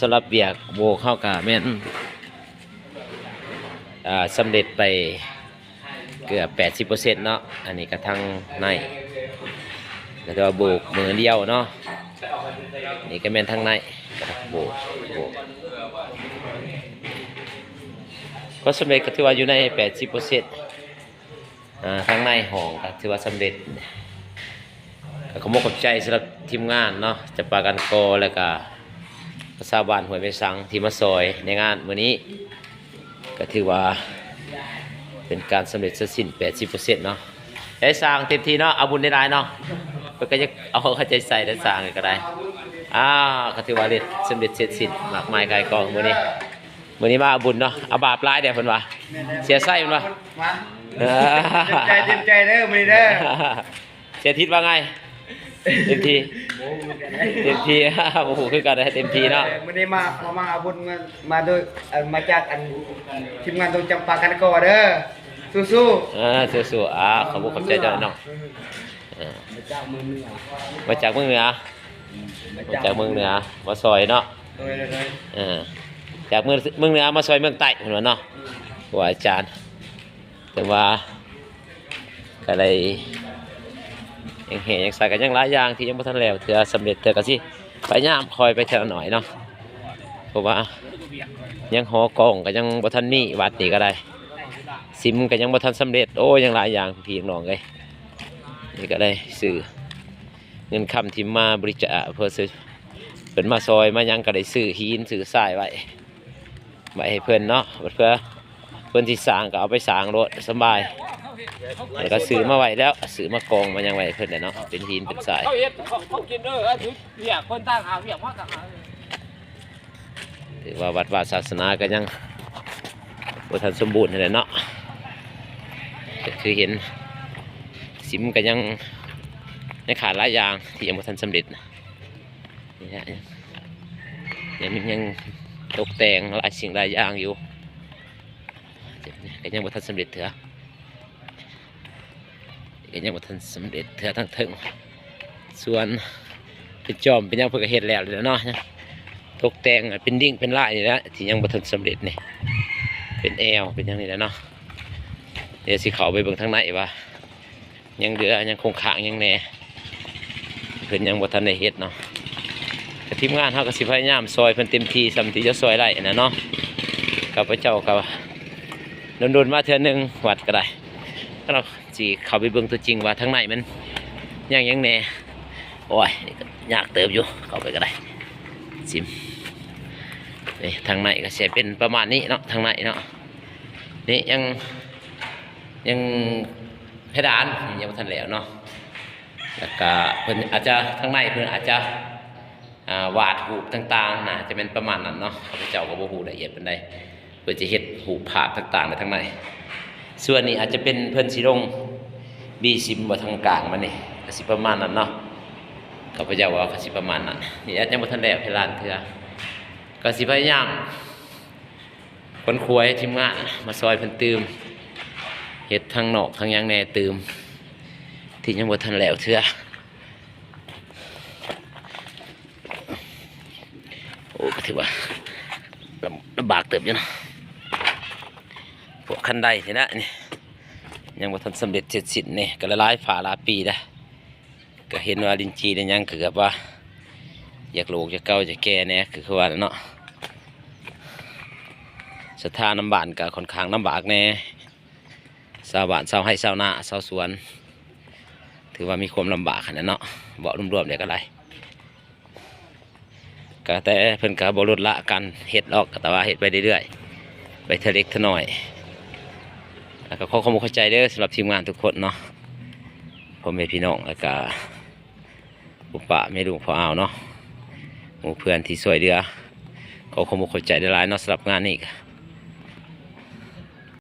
สำหรับเบียกโบเข้ากะแม่นสำเร็จไปเกือบ 80%เนาะอันนี้ก็ทั้งในก็ถือว่าโบกมือเดียวเนาะนี่ก็แม่นทั้งในโบกโบกก็สำเร็จก็ถือว่าอยู่ใน 80%อ่าทั้งในห้องก็ถือว่าสำเร็จ ขอมกขอบใจสำหรับทีมงานเนาะจะปากันโกแล้วก็ภาษาบ้านหวยไปสังที่มาซอยในงานวันนี้ ก็ถือว่าเป็นการสำเร็จเสร็จสิ้น 80%เนาะได้สร้างเต็มที่เนาะเอาบุญได้หลายเนาะเพิ่นก็จะเอาเข้าใจใส่ได้สร้างก็ได้อ่าก็ถือว่าเร็จสำเร็จเสร็จสิ้นมากมายกายกองมื้อนี้มื้อนี้มาเอาบุญเนาะเอาบาปหลายเด้อเพิ่นว่าเสียไส้เพิ่นว่ามาเออเต็มใจเต็มใจเด้อมื้อนี้เด้อเสียทิศว่าไง เต็มที่เต็มที่ โอ้โหคือกันได้เต็มที่เนาะมื้อนี้มามามาเอาบุญมามาโดยเอ่อมาจากอันทีมงานตรงจำปากันกอเด้อสู้อ่าสู้ๆอ่าขอบคุณขอบใจเจ้าเนาะอ่าๆมาจากเมืองเหนือมาจากเมืองเหนือมาจากเมืองเหนือมาซอยเนาะโดยเลยอ่าจากเมืองเมืองเหนือมาซอยเมืองใต้เห็นว่าเนาะว่าอาจารย์ แต่ว่าก็เลย ยังเห็นยังใส่กันยังหลายอย่างที่ยังบ่ทันแล้วเถื่อสำเร็จเถื่อก็สิพยายามคอยไปเท่าหน่อยเนาะเพราะว่ายังหอกองก็ยังบ่ทันมีวัดนี่ก็ได้ ซิมก็ยังบ่ทันสำเร็จโอ้ยังหลายอย่างพี่น้องเลยนี่ก็ได้ซื้อเงินคำที่มาบริจาคเพื่อซื้อเพิ่นมาซอยมายังก็ได้ซื้อหินซื้อทรายไว้ไว้ให้เพิ่อนเนาะเพื่อ เพิ่นที่สร้างก็เอาไปสร้างรถสบายแล้วก็ซื้อมาไว้แล้วซื้อมากองมายังไว้ให้เพิ่นน่เนาะเป็นหินเป็นทรายเขาเฮ็ดเขากินเด้ออันนี้เรียกคนตั้งหาเรียกว่าตั้งหาถือว่าวัดวาศาสนาก็ยังบ่ทันสมบูรณ์นั่นแหละเนาะคือเห็นสิมก็ยังยังขาดหลายอย่างที่ยังบ่ทันสำเร็จนี่ฮะยังยังยังตกแต่งหลายสิ่งหลายอย่างอยู่ ก็ยังบ่ทันสำเร็จเถอะก็ยังบ่ทันสำเร็จเถอะทั้งถึงส่วนเป็นจอมเป็นยังเพิ่นก็เฮ็ดแล้วเลยเนาะตกแต่งเป็นดิ่งเป็นลายนี่แหละที่ยังบ่ทันสำเร็จนี่เป็นแอลเป็นยังนี่แหละเนาะเดี๋ยวสิเขาไปเบิ่งทางในว่ายังเหลือยังคงค้างยังแน่เพิ่นยังบ่ทันได้เฮ็ดเนาะแต่ทีมงานเฮาก็สิพยายามซอยเพิ่นเต็มที่สำที่จะซอยได้นะเนาะข้าพระเจ้าก็ โดนๆมาเทื่อหนึงวัดก็ได้ถ้าเราสิเข้าไปเบิ่งตัวจริงว่าทางในมันยังยังแน่โอ้ยนี่ก็ยากเติบอยู่เข้าไปก็ได้ซิมนี่ทางในก็จะเป็นประมาณนี้เนาะทางในเนาะนี่ยังยังเพดานยังบ่ทันแล้วเนาะแล้วก็เพิ่นอาจจะทางในเพิ่นอาจจะวาดหูปต่างๆนะจะเป็นประมาณนั้นเนาะข้าพเจ้าก็บ่ฮู้ละเอียดเปานใด เพื่อจะเฮ็ดหูปภาพต่างๆในทางในส่วนนี้อาจจะเป็นเพิ่นสิลงบีซิมบ่ทางกลางมันนี่ก็สิประมาณนั้นเนาะข้าพเจ้าว่าก็สิประมาณนั้นนี่อาจจะบ่ทันได้เพลานเถื่อก็สิพยายามคนควยทีมงานมาซอยเพิ่นตืมเฮ็ดทางนอกทางยังแน่ตืมที่ยังบ่ทันแล้วเถื่อโอ้ก็ถือว่าลำลำบากเติบอยู่เนาะ คันไดนี่นะนี่ยังบ่ทันสำเร็จเสร็จสิ้นนี่ก็ละลายฝาลาปีแล้วก็เห็นว่าลินจีเนี่ยยังคือบว่า อยากโลกอยากเก่าอยากแก่เนี่ยคือคือว่าเนาะสถานน้ำบานกับค่อนข้างลำบากแน่ชาวบ้านชาวไร่ชาวนาชาวสวน ถือว่ามีความลำบากขนาดเนาะบอกรวมๆเดี๋ยวก็ไรก็แต่เพิ่นก็บรุษละกันเห็ดออกแต่ว่าเห็ดไปเรื่อยๆไปเทะเล็กเทะน้อย แล้วก็ขอความเข้าใจเด้อสำหรับทีมงานทุกคนเนาะพ่อแม่พี่น้องแล้วก็ปุปะไม่รู้พอเอาเนาะหมู่เพื่อนที่สวยเดือขอความมุขใจได้หลายเนาะสำหรับงานนี้ก็